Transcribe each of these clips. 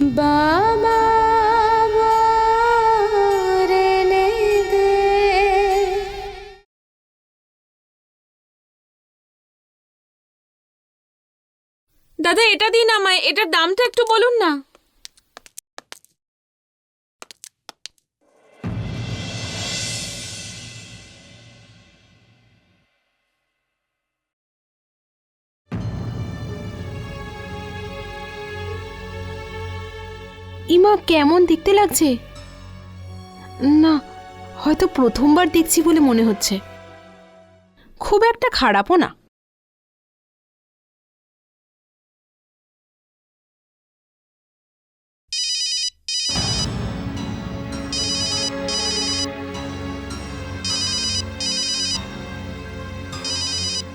বাবা দাদা এটা দিন আমায় এটার দামটা একটু বলুন না। কেমন দেখতে লাগছে? না হয়তো প্রথমবার দেখছি বলে মনে হচ্ছে। খুব একটা খারাপও না।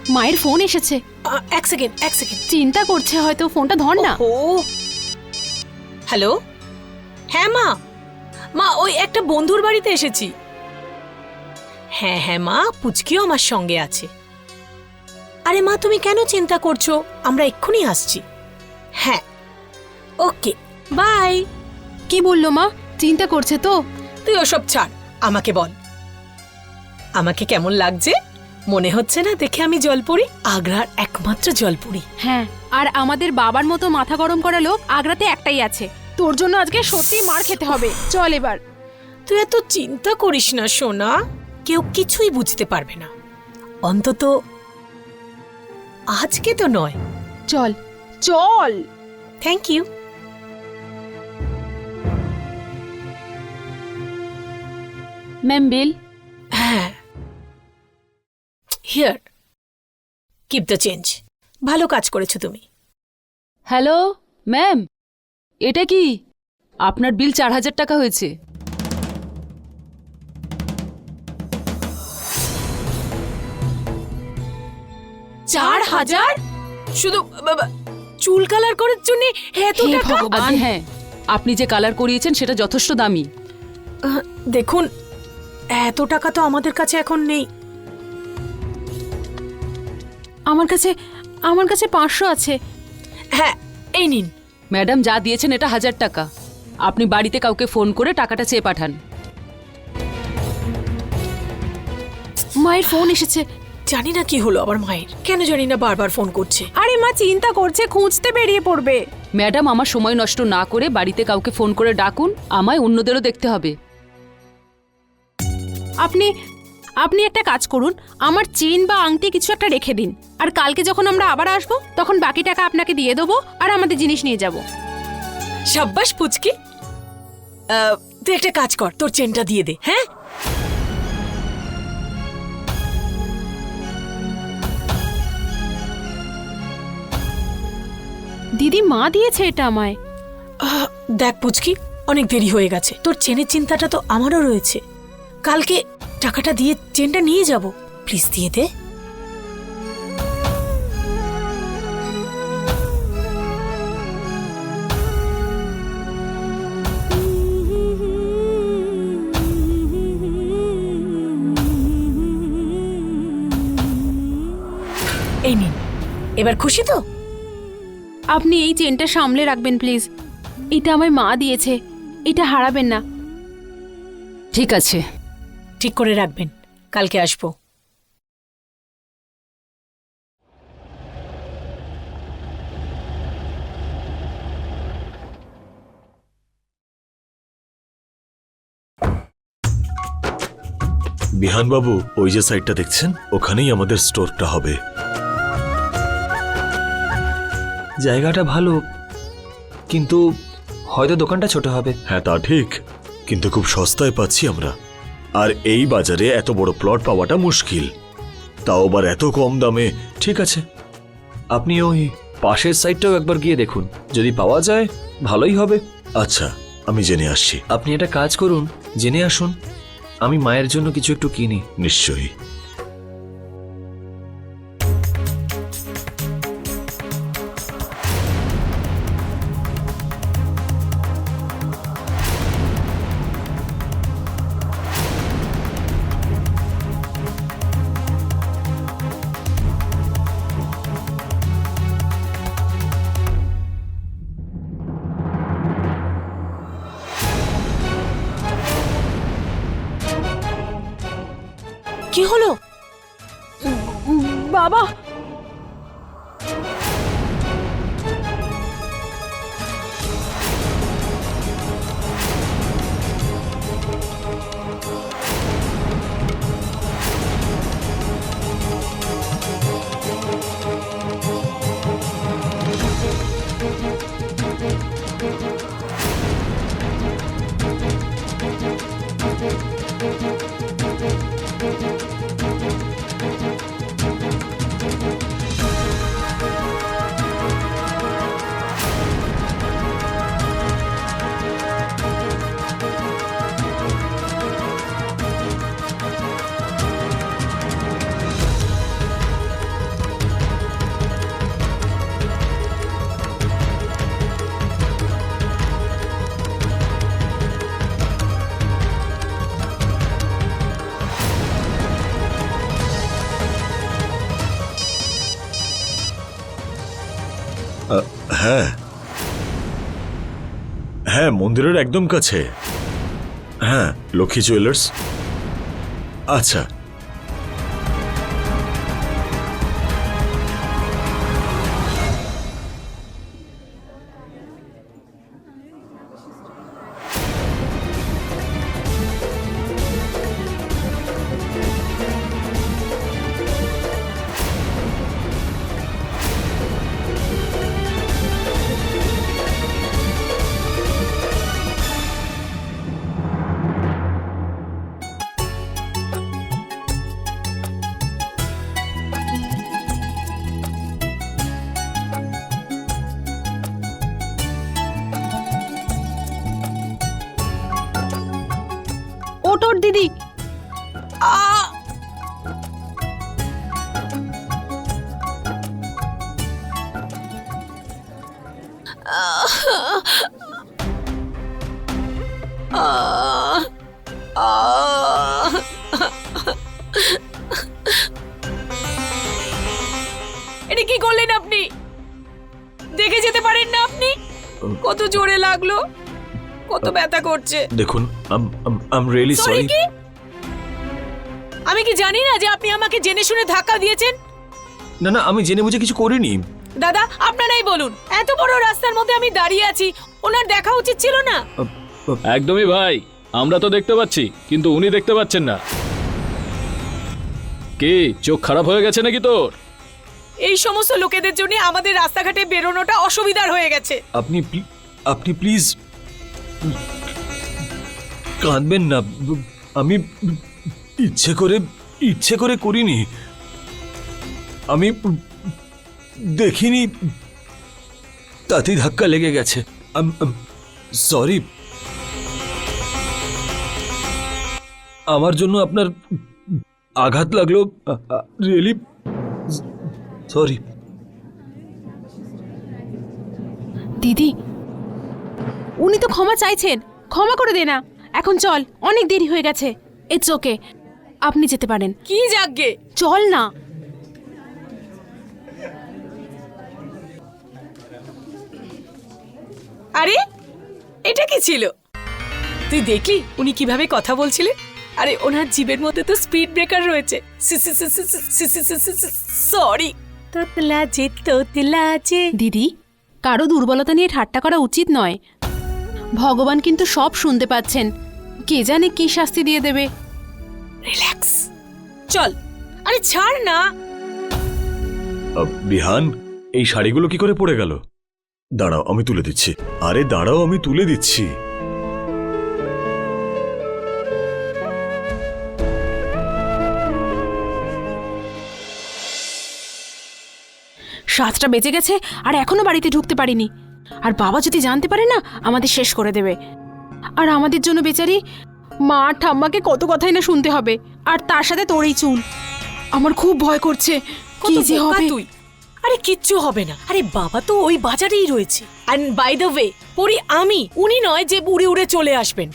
মায়ের ফোন এসেছে। এক সেকেন্ড এক সেকেন্ড। চিন্তা করছে হয়তো ফোনটা ধর না। ও হ্যালো? হ্যাঁ মা। মা ওই একটা বন্ধুর বাড়িতে এসেছি। হ্যাঁ হ্যাঁ মা পুচকিও আমার সঙ্গে আছে। আরে মা তুমি কেন চিন্তা করছ? আমরা এক্ষুনি আসছি। হ্যাঁ। ওকে। বাই। কি বলল মা? চিন্তা করছে তো? তুই ওসব ছাড় আমাকে বল। আমাকে কেমন লাগছে? মনে হচ্ছে না দেখে আমি জলপুরি আগ্রার একমাত্র জলপুরি হ্যাঁ আর আমাদের বাবার মতো মাথা গরম করা লোক আগ্রাতে একটাই আছে। তোর জন্য আজকে সত্যি মার খেতে হবে। চল এবার। তুই এত চিন্তা করিস না সোনা। কেউ কিছুই বুঝতে পারবে না। অন্তত আজকে তো নয়। চল চল। থ্যাংক ইউ ম্যাম বিল হ্যাঁ। হিয়ার কিপ দ্য চেঞ্জ ভালো কাজ করেছ তুমি। হ্যালো ম্যাম এটা কি? আপনার বিল চার হাজার টাকা হয়েছে। চার হাজার? শুধু বাবা, চুল কালার করার জন্য এত টাকা? ভগবান। হ্যাঁ আপনি যে কালার করিয়েছেন সেটা যথেষ্ট দামি। দেখুন এত টাকা তো আমাদের কাছে এখন নেই। আমার কাছে আমার কাছে পাঁচশো আছে। হ্যাঁ এই নিন। ম্যাডাম যা দিয়েছেন এটা হাজার টাকা। আপনি বাড়িতে কাউকে ফোন করে টাকাটা চেয়ে পাঠান। মায়ের ফোন এসেছে। জানি না কি হলো আমার মায়ের। কেন জানি না বারবার ফোন করছে। আরে মা চিন্তা করছে খুঁজতে বেরিয়ে পড়বে। ম্যাডাম আমার সময় নষ্ট না করে বাড়িতে কাউকে ফোন করে ডাকুন আমায় অন্যদেরও দেখতে হবে। আপনি আপনি একটা কাজ করুন আমার চেন বা আংটি কিছু একটা রেখে দিন। আর কালকে যখন আমরা আবার আসব তখন বাকি টাকা আপনাকে দিয়ে দেবো আর আমাদের জিনিস নিয়ে যাব। সাব্বাস পুচকি। তুই একটা কাজ কর তোর চেনটা দিয়ে দে হ্যাঁ? দিদি মা দিয়েছে এটা আমায়। দেখ পুচকি অনেক দেরি হয়ে গেছে। তোর চেনের চিন্তাটা তো আমারও রয়েছে। কালকে টাকাটা দিয়ে চেনটা নিয়ে যাব। প্লিজ দিয়ে দে। এই নিন। এবার খুশি তো? আপনি এই চেনটা সামলে রাখবেন প্লিজ। এটা আমায় মা দিয়েছে। এটা হারাবেন না। ঠিক আছে। ঠিক করে রাখবেন। কালকে আসব। বিহানবাবু ওই যে সাইডটা দেখছেন? ওখানেই আমাদের স্টোরটা হবে। জায়গাটা ভালো কিন্তু হয়তো দোকানটা ছোট হবে। হ্যাঁ তা ঠিক। কিন্তু খুব সস্তায় পাচ্ছি আমরা। আর এই বাজারে এত বড় প্লট পাওয়াটা মুশকিল। তাও আবার এত কম দামে। ঠিক আছে। আপনি ওই পাশের সাইডটাও একবার গিয়ে দেখুন। যদি পাওয়া যায় ভালোই হবে। আচ্ছা আমি জেনে আসছি। আপনি একটা কাজ করুন জেনে আসুন। আমি মায়ের জন্য কিছু একটু কিনি। নিশ্চয়ই। মন্দিরের একদম কাছে। হ্যাঁ লক্ষ্মী জুয়েলার্স আচ্ছা এটা কি করলেন আপনি? দেখে যেতে পারেন না আপনি? কত জোরে লাগল কত ব্যথা করছে। দেখুন আম রিয়েলি সরি আমি কি জানি না যে আপনি আমাকে জেনে শুনে ধাক্কা দিয়েছেন? না না আমি জেনে বুঝে কিছু করিনি। দাদা আপনারাই বলুন এত বড় রাস্তার মধ্যে আমি দাঁড়িয়ে আছি ওনার দেখা উচিত ছিল না। একদমই ভাই। আমরা তো দেখতে পাচ্ছি কিন্তু উনি দেখতে পাচ্ছেন না। কে চোখ খারাপ হয়ে গেছে নাকি তোর? এই সমস্ত লোকেদের জন্য আমাদের রাস্তাঘাটে বেরোনোটা অসুবিধার হয়ে গেছে। আপনি আপনি প্লিজ কাঁদবেন না। আমি ইচ্ছে করে ইচ্ছে করে করিনি। আমি দেখিনি তাতে ধাক্কা লেগে গেছে। সরি আমার জন্য আপনার আঘাত লাগল রিয়েলি সরি দিদি উনি তো ক্ষমা চাইছেন। ক্ষমা করে দে না। এখন চল অনেক দেরি হয়ে গেছে। ইটস ওকে আপনি যেতে পারেন। কি যাগ্গে চল না। আরে এটা কি ছিল? তুই দেখলি উনি কীভাবে কথা বলছিলেন? আরে ওনার জীবের মধ্যে তো স্পিড ব্রেকার রয়েছে। সরি তোতলা যে তোতলা যে। দিদি কারও দুর্বলতা নিয়ে ঠাট্টা করা উচিত নয়। ভগবান কিন্তু সব শুনতে পাচ্ছেন। কে জানে কি শাস্তি দিয়ে দেবে। রিল্যাক্স চল। আরে ছাড় না। বিহান এই শাড়িগুলো কি করে পড়ে গেল? দাঁড়াও আমি তুলে দিচ্ছি। আরে দাঁড়াও আমি তুলে দিচ্ছি। সাতটা বেজে গেছে আর এখনও বাড়িতে ঢুকতে পারিনি। আর বাবা যদি জানতে পারে না আমাদের শেষ করে দেবে। আর আমাদের জন্য বেচারি মা আর ঠাম্মাকে কত কথাই না শুনতে হবে। আর তার সাথে তোরই চুল। আমার খুব ভয় করছে। কি যে হবে? তুই। আরে কিচ্ছু হবে না। আরে বাবা তো ওই বাজারেই রয়েছে। অ্যান্ড বাই দ্য ওয়ে পরি আমি উনি নয় যে উড়ে উড়ে চলে আসবেন।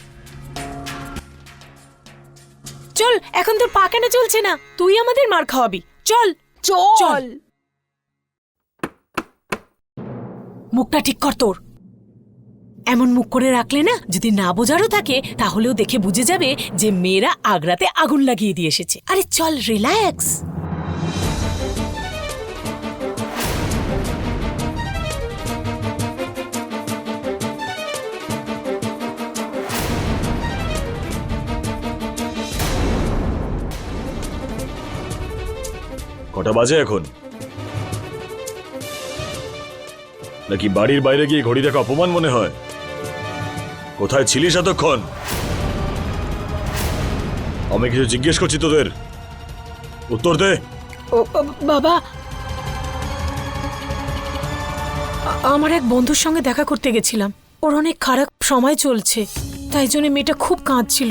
চল এখন তোর পা কেন চলছে না? তুই আমাদের মার খাওয়াবি। চল। চল। মুখটা ঠিক কর তোর। এমন মুখ করে রাখলে না, যদি না বোঝারও থাকে, তাহলেও দেখে বুঝে যাবে যে মেয়েরা আগ্রাতে আগুন লাগিয়ে দিয়ে এসেছে। আরে চল রিল্যাক্স কটা বাজে এখন? নাকি বাড়ির বাইরে গিয়ে ঘড়ি দেখা অপমান মনে হয়? কোথায় ছিলিস এতক্ষণ? আমি কিছু জিজ্ঞেস করছি তোদের। উত্তর দে। বাবা। আমার এক বন্ধুর সঙ্গে দেখা করতে গেছিলাম। ওর অনেক খারাপ সময় চলছে, তাই জন্য মেয়েটা খুব কাঁদছিল।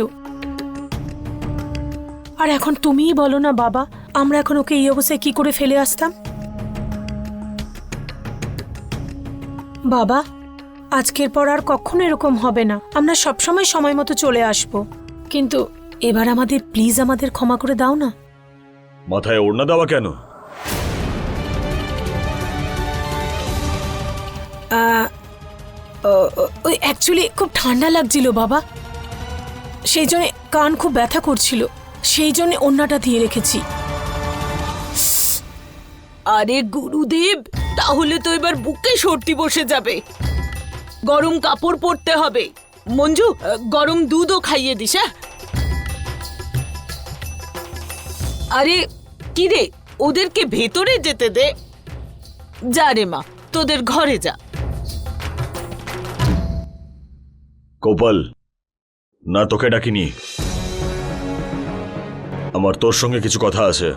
আর এখন তুমিই বলো না, বাবা, আমরা এখন ওকে এই অবস্থায় কি করে ফেলে আসতাম? বাবা আজকের পর আর কখনো এরকম হবে না। আমরা সবসময় সময় মতো চলে আসব। কিন্তু এবার আমাদের প্লিজ আমাদের ক্ষমা করে দাও না। মাথায় ওড়না দেওয়া কেন? ওই অ্যাকচুয়ালি খুব ঠান্ডা লাগছিল বাবা। সেই জন্য কান খুব ব্যথা করছিল। সেই জন্য অন্যটা দিয়ে রেখেছি। আরে গুরুদেব! তাহলে তো এবার বুকে সর্দি বসে যাবে। গরম কাপড় পরতে হবে। মঞ্জু গরম দুধও খাইয়ে দিস হ্যাঁ? আরে, কি রে, ওদেরকে ভেতরে যেতে দে। যা রে মা, তোদের ঘরে যা। কোপাল না তোকে ডাকিনি। আমার তোর সঙ্গে কিছু কথা আছে।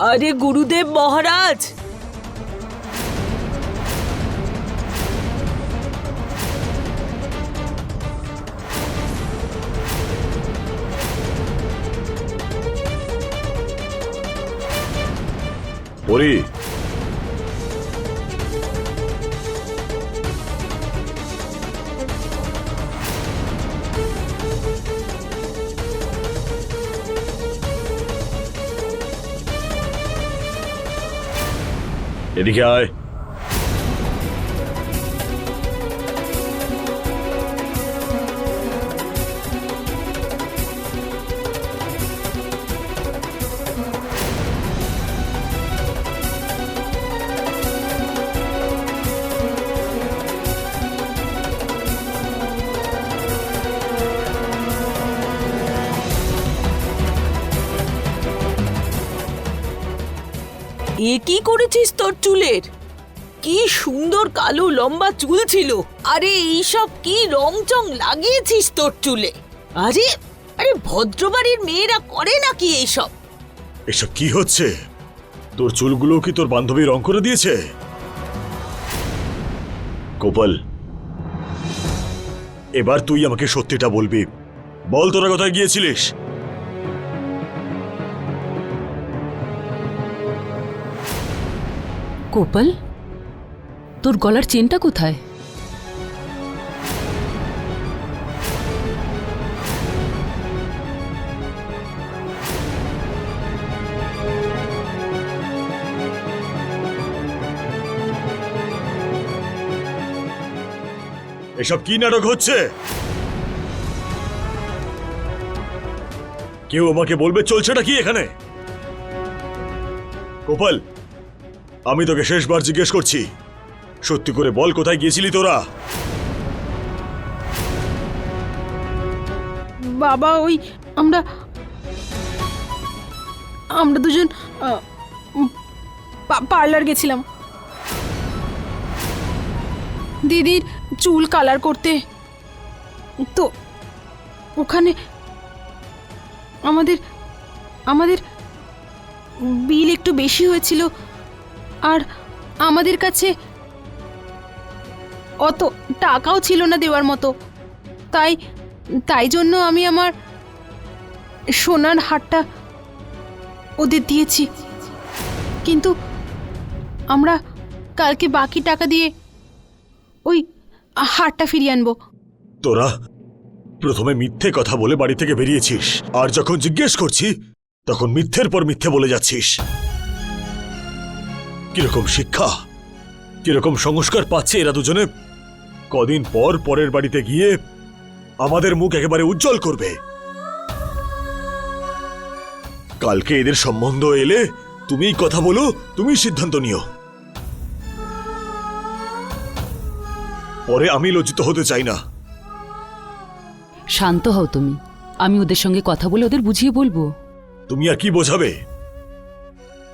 আরে গুরুদেব মহারাজ পরি এদিকে আয় করেছিস তোর চুলের? কি সুন্দর কালো লম্বা চুল ছিল। আরে, এইসব কি রং চং লাগিয়েছিস তোর চুলে? আরে আরে, ভদ্রবাড়ির মেয়েরা করে নাকি এইসব? এসব কি হচ্ছে? তোর চুলগুলো কি তোর বান্ধবী রং করে দিয়েছে? কোপাল এবার তুই আমাকে সত্যিটা বলবি। বল তোরা কোথায় গিয়েছিলিস? কোপাল তোর গলার চেনটা কোথায়? এসব কি নাটক হচ্ছে? কেউ আমাকে বলবে চলছেটা কি এখানে? গোপাল আমি তোকে শেষবার জিজ্ঞেস করছি। সত্যি করে বল, কোথায় গিয়েছিলি তোরা? বাবা, ওই আমরা আমরা দুজন পার্লার গেছিলাম। দিদির চুল কালার করতে। তো, ওখানে আমাদের আমাদের বিল একটু বেশি হয়েছিল। আর আমাদের কাছে অত টাকাও ছিল না দেওয়ার মতো। তাই তাই জন্য আমি আমার সোনার হারটা ওদের দিয়েছি। কিন্তু আমরা কালকে বাকি টাকা দিয়ে ওই হারটা ফিরিয়ে আনব। তোরা প্রথমে মিথ্যে কথা বলে বাড়ি থেকে বেরিয়েছিস, আর যখন জিজ্ঞেস করছি, তখন মিথ্যের পর মিথ্যে বলে যাচ্ছিস। কীরকম শিক্ষা? কীরকম সংস্কার পাচ্ছে এরা দুজনে? কদিন পর পরের বাড়িতে গিয়ে আমাদের মুখ একেবারে উজ্জ্বল করবে। কালকে এদের সম্বন্ধ এলে তুমি কথা বলো তুমি সিদ্ধান্ত নিও। পরে আমি লজ্জিত হতে চাই না। শান্ত হও তুমি। আমি ওদের সঙ্গে কথা বলে ওদের বুঝিয়ে বলব। তুমি আর কি বোঝাবে?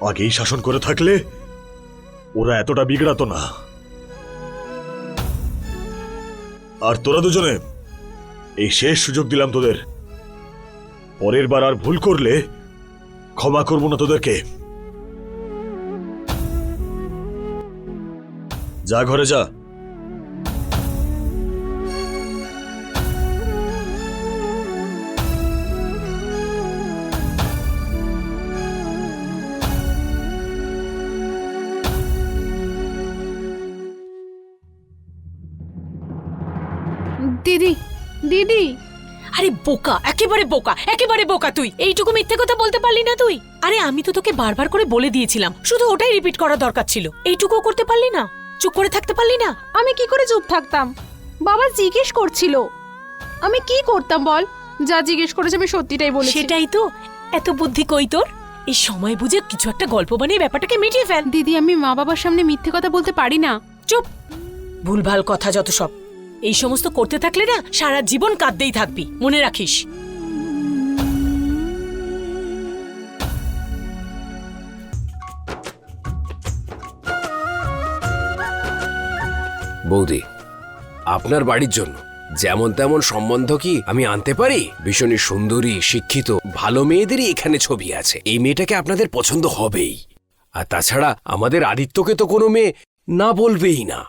আগেই শাসন করে থাকলে ওরা এতটা বিগড়াতো না। আর তোরা দুজনে, এই শেষ সুযোগ দিলাম তোদের। পরের বার আর ভুল করলে ক্ষমা করব না তোদেরকে। যা ঘরে যা। দিদি। আরে বোকা একেবারে বোকা একেবারে বোকা তুই। এইটুকু মিথ্যে কথা বলতে পারলি না তুই। আরে আমি তো তোকে বারবার করে বলে দিয়েছিলাম শুধু ওটাই রিপিট করা দরকার ছিল। এইটুকুও করতে পারলি না? চুপ করে থাকতে পারলি না? আমি কি করে চুপ থাকতাম? বাবা জিজ্ঞেস করছিল। আমি কি করতাম বল? যা জিজ্ঞেস করেছে আমি সত্যিটাই বলেছি। সেটাই তো। এত বুদ্ধি কই তোর? এই সময় বুঝে কিছু একটা গল্প বানিয়ে ব্যাপারটাকে মিটিয়ে ফেল। দিদি আমি মা বাবার সামনে মিথ্যে কথা বলতে পারি না। চুপ। ভুলভাল কথা যত সব। এই সমস্ত করতে থাকলে না সারা জীবন কাঁদতেই থাকবি। মনে রাখিস। বৌদি, আপনার বাড়ির জন্য যেমন তেমন সম্বন্ধ কি আমি আনতে পারি? ভীষণই সুন্দরী, শিক্ষিত, ভালো মেয়েদেরই এখানে ছবি আছে। এই মেয়েটাকে আপনাদের পছন্দ হবেই। আর তাছাড়া আমাদের আদিত্যকে তো কোনো মেয়ে না বলবেই না।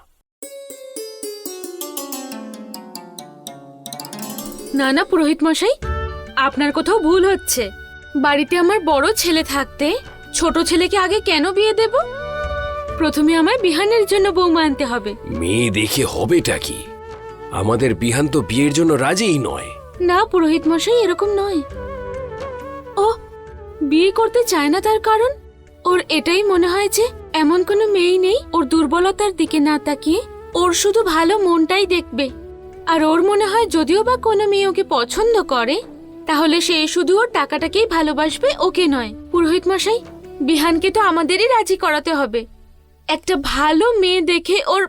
না না পুরোহিত মশাই আপনার কোথাও ভুল হচ্ছে। বাড়িতে আমার বড় ছেলে থাকতে ছোট ছেলেকে আগে কেন বিয়ে দেব? প্রথমে আমায় বিহানের জন্য বৌমা আনতে হবে। মেয়ে দেখে হবেটা কি? আমাদের বিহান তো বিয়ের জন্য রাজিই নয়। না পুরোহিত মশাই এরকম নয়। ও বিয়ে করতে চায় না তার কারণ? ওর এটাই মনে হয় যে এমন কোনো মেয়েই নেই ওর দুর্বলতার দিকে না তাকিয়ে ওর শুধু ভালো মনটাই দেখবে। আর ওর মনে হয় যদিও বা কোনো মেয়ে ওকে পছন্দ করে, তাহলে সে শুধু ওর টাকাটাকেই ভালোবাসবে, ওকে নয়। পুরোহিত মশাই, বিহানকে তো আমাদেরই রাজি করাতে হবে। একটা ভালো মেয়ে দেখে ওর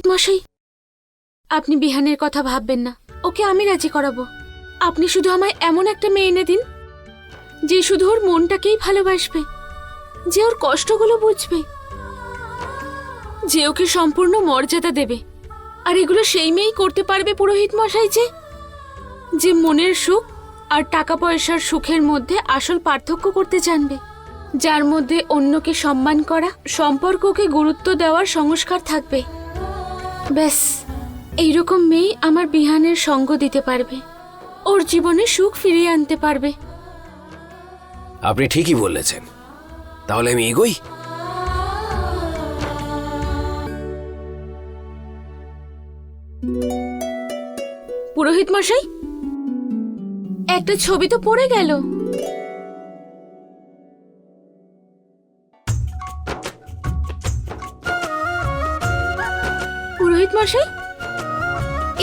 পুরোহিত মশাই। আপনি বিহানের কথা ভাববেন না। ওকে আমি রাজি করাবো। আপনি শুধু আমায় এমন একটা মেয়ে এনে দিন, যে শুধু ওর মনটাকেই ভালোবাসবে, যে ওর কষ্টগুলো বুঝবে, যে ওকে সম্পূর্ণ মর্যাদা দেবে। আর এগুলো সেই মেয়েই করতে পারবে পুরোহিত মশাই যে যে মনের সুখ আর টাকা পয়সার সুখের মধ্যে আসল পার্থক্য করতে জানবে। যার মধ্যে অন্যকে সম্মান করা, সম্পর্ককে গুরুত্ব দেওয়ার সংস্কার থাকবে। ব্যাস এইরকম মেয়ে আমার বিহানের সঙ্গ দিতে পারবে। ওর জীবনে সুখ ফিরিয়ে আনতে পারবে। আপনি ঠিকই বলেছেন। তাহলে আমি এগোই? পুরোহিত মশাই একটা ছবি তো পড়ে গেল। মশাই?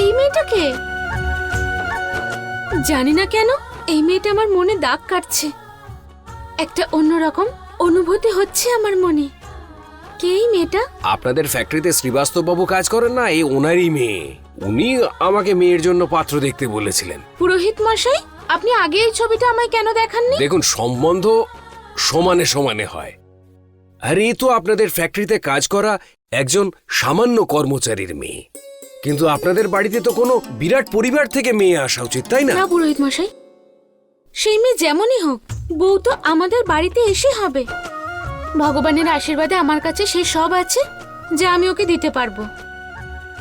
এই মেয়েটাকে? জানি না কেন এই মেয়েটা আমার মনে দাগ কাটছে। একটা অন্যরকম অনুভূতি হচ্ছে আমার মনে। কে এই মেয়েটা? আপনাদের ফ্যাক্টরিতে শ্রীবাস্তববাবু কাজ করেন না এই ওনারই মেয়ে। উনি আমাকে মেয়ের জন্য পাত্র দেখতে বলেছিলেন। পুরোহিত মশাই আপনি আগে এই ছবিটা আমায় কেন দেখাননি? দেখুন সম্বন্ধ সমানে সমানে হয়। আর তো আপনাদের ফ্যাক্টরিতে কাজ করা একজন সামান্য কর্মচারীর মেয়ে। কিন্তু আপনাদের বাড়িতে তো কোনো বিরাট পরিবার থেকে মেয়ে আসা উচিত, তাই না? পুরোহিত মশাই। সেই মেয়ে যেমনই হোক, বউ তো আমাদের বাড়িতে এসে হবে। ভগবানের আশীর্বাদে আমার কাছে সে সব আছে যা আমি ওকে দিতে পারব।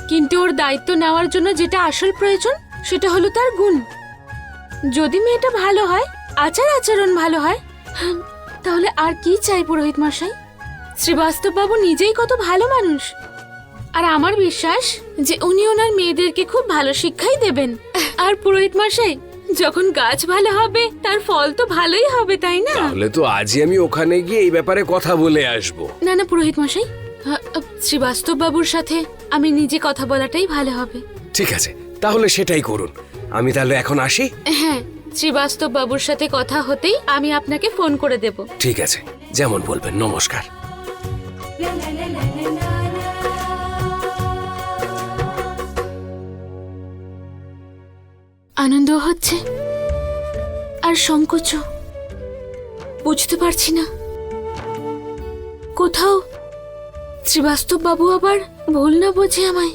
কিন্তু ওর দায়িত্ব নেওয়ার জন্য যেটা আসল প্রয়োজন, সেটা হলো তার গুণ। যদি মেয়েটা ভালো হয় আচার আচরণ ভালো হয়, তাহলে আর কি চাই পুরোহিত মশাই? শ্রীবাস্তব বাবু নিজেই কত ভালো মানুষ। আর আমার বিশ্বাস যে উনি ওনার মেয়েদেরকে খুব ভালো শিক্ষাই দেবেন। আর পুরোহিত মশাই যখন গাছ ভালো হবে তার ফল তো ভালোই হবে তাই না? তাহলে তো আজই আমি ওখানে গিয়ে এই ব্যাপারে কথা বলে আসব। না না পুরোহিত মশাই আ, আ, শ্রীবাস্তব বাবুর সাথে আমি নিজে কথা বলাটাই ভালো হবে। ঠিক আছে তাহলে সেটাই করুন। আমি তাহলে এখন আসি? হ্যাঁ শ্রীবাস্তব বাবুর সাথে কথা হতেই আমি আপনাকে ফোন করে দেব। ঠিক আছে যেমন বলবেন নমস্কার। আনন্দ হচ্ছে আর সংকোচ বুঝতে পারছি না। কোথাও শ্রীবাস্তব বাবু আবার ভুল না বোঝে আমায়।